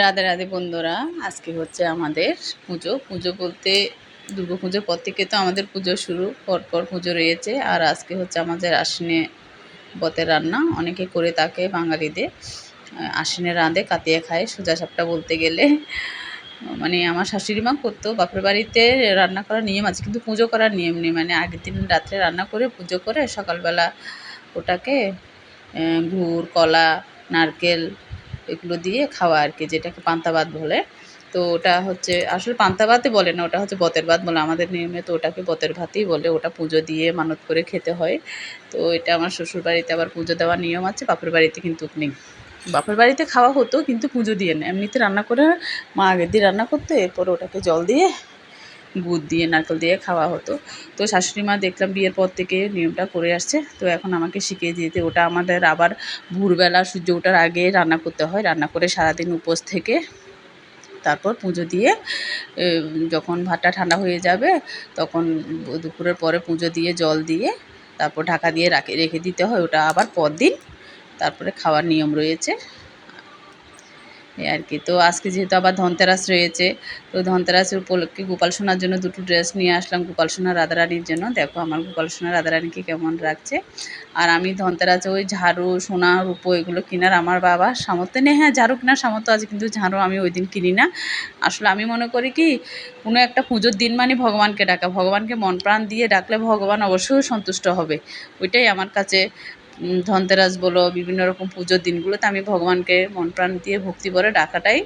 রাধে রাধে বন্ধুরা, আজকে হচ্ছে আমাদের পুজো। পুজো বলতে দুর্গা পুজোর পর থেকে তো আমাদের পুজো শুরু পরপর পুজো রয়েছে। আর আজকে হচ্ছে আমাদের আশ্বিনে বতের রান্না, অনেকে করে থাকে বাঙালিদের। আশ্বিনে রাঁধে, কাতিয়ে খায়, সোজা সাপটা বলতে গেলে। মানে আমার শাশুড়ি মা করতো, বাপের বাড়িতে রান্না করার নিয়ম আছে, কিন্তু পুজো করার নিয়ম নেই। মানে আগের দিন রাত্রে রান্না করে, পুজো করে সকালবেলা ওটাকে গুড়, কলা, নারকেল এগুলো দিয়ে খাওয়া আর কি, যেটাকে পান্তা ভাত বলে। তো ওটা হচ্ছে, আসলে পান্তা ভাতে বলে না, ওটা হচ্ছে বতের ভাত বলে। আমাদের নিয়মে তো ওটাকে বতের ভাতই বলে, ওটা পুজো দিয়ে মানত করে খেতে হয়। তো এটা আমার শ্বশুর বাড়িতে আবার পুজো দেওয়ার নিয়ম আছে, বাপের বাড়িতে কিন্তু নেই। বাপের বাড়িতে খাওয়া হতো, কিন্তু পুজো দিয়ে না এমনিতে রান্না করে মা আগের দিন রান্না করতো, এরপর ওটাকে জল দিয়ে গুড় দিয়ে, নারকেল দিয়ে খাওয়া হতো। তো শাশুড়ি মা দেখলাম বিয়ের পর থেকে নিয়মটা করে আসছে। তো এখন আমাকে শিখিয়ে দিয়েছে, ওটা আমাদের আবার ভোরবেলা সূর্য ওঠার আগে রান্না করতে হয়। রান্না করে সারাদিন উপোস থেকে তারপর পুজো দিয়ে যখন ভাতটা ঠান্ডা হয়ে যাবে, তখন দুপুরের পরে পুজো দিয়ে, জল দিয়ে তারপর ঢাকা দিয়ে রাখে, রেখে দিতে হয়। ওটা আবার পরদিন তারপরে খাওয়ার নিয়ম রয়েছে। এই আর কি। তো আজকে যেহেতু আবার ধনতেরাস রয়েছে, তো ধনতেরাসের উপলক্ষে গোপাল সোনার জন্য দুটো ড্রেস নিয়ে আসলাম গোপাল সোনা রাধারানীর জন্য। দেখো আমার গোপাল সোনা রাধারানীকে কেমন রাখছে আর আমি ধনতেরাসে ওই ঝাড়ু, সোনা, রূপো এগুলো কেনার আমার বাবা সামর্থ্য নেই। হ্যাঁ ঝাড়ু কেনার সামর্থ্য আছে কিন্তু ঝাড়ু আমি ওই দিন কিনি না। আসলে আমি মনে করি কি, কোনো একটা পুজোর দিন মানে ভগবানকে ডাকা। ভগবানকে মন প্রাণ দিয়ে ডাকলে ভগবান অবশ্যই সন্তুষ্ট হবে। ওইটাই আমার কাছে ধনতেরাস বলো, বিভিন্ন রকম পুজোর দিনগুলোতে আমি ভগবানকে মন প্রাণ দিয়ে ভক্তি করে ডাকাটাই,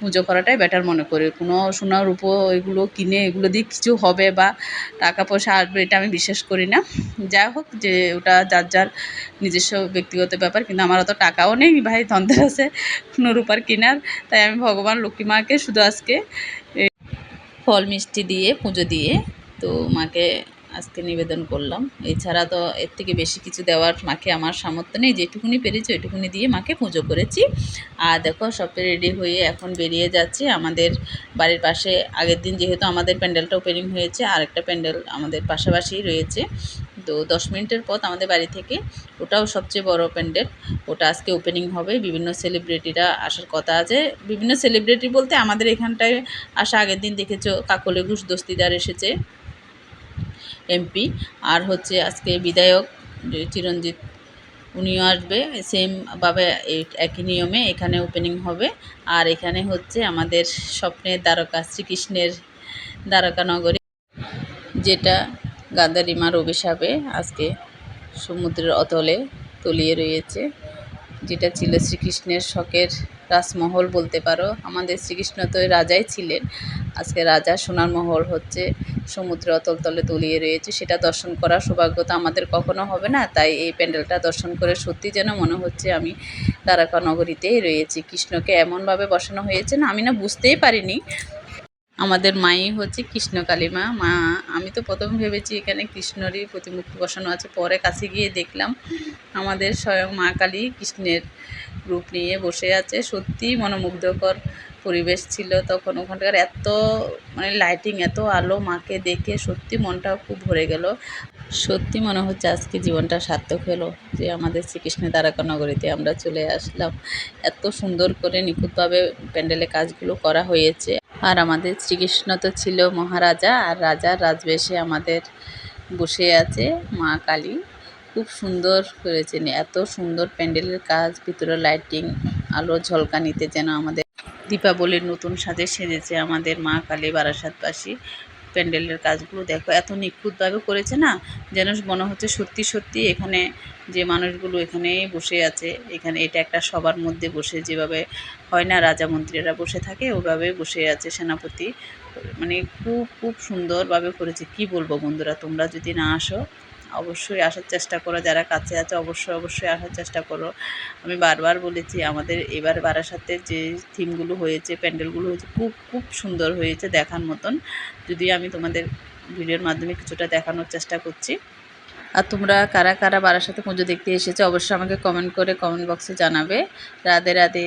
পুজো করাটাই বেটার মনে করি। কোনো সোনা, রূপো এগুলো কিনে, এগুলো দিয়ে কিছু হবে বা টাকা পয়সা আসবে এটা আমি বিশ্বাস করি না। যাই হোক যে ওটা যার যার নিজস্ব ব্যক্তিগত ব্যাপার, কিন্তু আমার অত টাকাও নেই ভাই ধনতেরাসে কোনো রূপার কেনার। তাই আমি ভগবান লক্ষ্মী মাকে শুধু আজকে ফল মিষ্টি দিয়ে, পুজো দিয়ে, তো মাকে আজকে নিবেদন করলাম। এছাড়া তো এর থেকে বেশি কিছু দেওয়ার মাকে আমার সামর্থ্য নেই। যেটুকুনি পেরেছি ওইটুকুনি দিয়ে মাকে পুজো করেছি। আর দেখো, সব রেডি হয়ে এখন বেরিয়ে যাচ্ছি আমাদের বাড়ির পাশে। আগের দিন যেহেতু আমাদের প্যান্ডেলটা ওপেনিং হয়েছে, আরেকটা প্যান্ডেল আমাদের পাশাপাশি রয়েছে। তো দশ মিনিটের পথ আমাদের বাড়ি থেকে। ওটাও সবচেয়ে বড় প্যান্ডেল। ওটা আজকে ওপেনিং হবে। বিভিন্ন সেলিব্রিটিরা আসার কথা আছে। বিভিন্ন সেলিব্রিটি বলতে আমাদের এখানটায় আসা আগের দিন দেখেছ, কাকলে ঘুষ দস্তিদার এসেছে। এমপি। আর হচ্ছে আজকে বিধায়ক চিরঞ্জিত, উনিও আসবে। সেমভাবে একই নিয়মে এখানে ওপেনিং হবে। আর এখানে হচ্ছে আমাদের স্বপ্নের দ্বারকা, শ্রীকৃষ্ণের দ্বারকা নগরী, যেটা গান্ধারিমার অভিশাপে আজকে সমুদ্রের অতলে তলিয়ে রয়েছে। যেটা ছিল শ্রীকৃষ্ণের শখের রাজমহল বলতে পারো। আমাদের শ্রীকৃষ্ণ তো রাজাই ছিলেন। আজকে রাজা সোনার মহল হচ্ছে সমুদ্র অতল তলে তলিয়ে রয়েছে, সেটা দর্শন করার সৌভাগ্য তো আমাদের কখনো হবে না। তাই এই প্যান্ডেলটা দর্শন করে সত্যি যেন মনে হচ্ছে আমি দ্বারকা নগরীতেই রয়েছি। কৃষ্ণকে এমনভাবে বসানো হয়েছে না, আমি না বুঝতেই পারিনি। আমাদের মাই হচ্ছে কৃষ্ণ কালিমা, মা, আমি তো প্রথম ভেবেছি এখানে কৃষ্ণরই প্রতিমূর্তি বসানো আছে, পরে কাছে গিয়ে দেখলাম আমাদের স্বয়ং মা কালী কৃষ্ণের রূপ নিয়ে বসে আছে। সত্যি মনোমুগ্ধকর পরিবেশ ছিল তখন ওখানকার এত মানে লাইটিং এত আলো মাকে দেখে সত্যি মনটা খুব ভরে গেল। সত্যি মনে হচ্ছে আজকে জীবনটা সার্থক হলো যে আমাদের শ্রীকৃষ্ণের দ্বারকা নগরীতে আমরা চলে আসলাম। এত সুন্দর করে নিখুঁতভাবে প্যান্ডেলে কাজগুলো করা হয়েছে। আর আমাদের শ্রীকৃষ্ণ তো ছিল মহারাজা, আর রাজার রাজবেশে আমাদের বসে আছে মা কালী। খুব সুন্দর করেছেন, এত সুন্দর প্যান্ডেলের কাজ, ভিতরে লাইটিং আলো ঝলকানিতে যেন আমাদের দীপাবলির নতুন সাজে সেজেছে আমাদের মা কালী বারাসাতবাসী। প্যান্ডেলের কাজগুলো দেখো, এত নিখুঁতভাবে করেছে না, যেন মনে হচ্ছে সত্যি সত্যি এখানে যে মানুষগুলো এখানে বসে আছে, এখানে এটা একটা সবার মধ্যে বসে, যেভাবে হয় না রাজা মন্ত্রীরা বসে থাকে ওইভাবে বসে আছে সেনাপতি। মানে খুব খুব সুন্দরভাবে করেছে। কি বলব বন্ধুরা, তোমরা যদি না আসো অবশ্যই আসার চেষ্টা করো, যারা কাছে আছে অবশ্যই অবশ্যই আসার চেষ্টা করো। আমি বারবার বলেছি, আমাদের এবার বারাসাতের যে থিমগুলো হয়েছে, প্যান্ডেলগুলো হয়েছে, খুব খুব সুন্দর হয়েছে দেখার মতন। যদি আমি তোমাদের ভিডিওর মাধ্যমে কিছুটা দেখানোর চেষ্টা করছি। আর তোমরা কারা কারা বারাসাতে পুজো দেখতে এসেছ, অবশ্যই আমাকে কমেন্ট করে কমেন্ট বক্সে জানাবে। রাধে রাধে।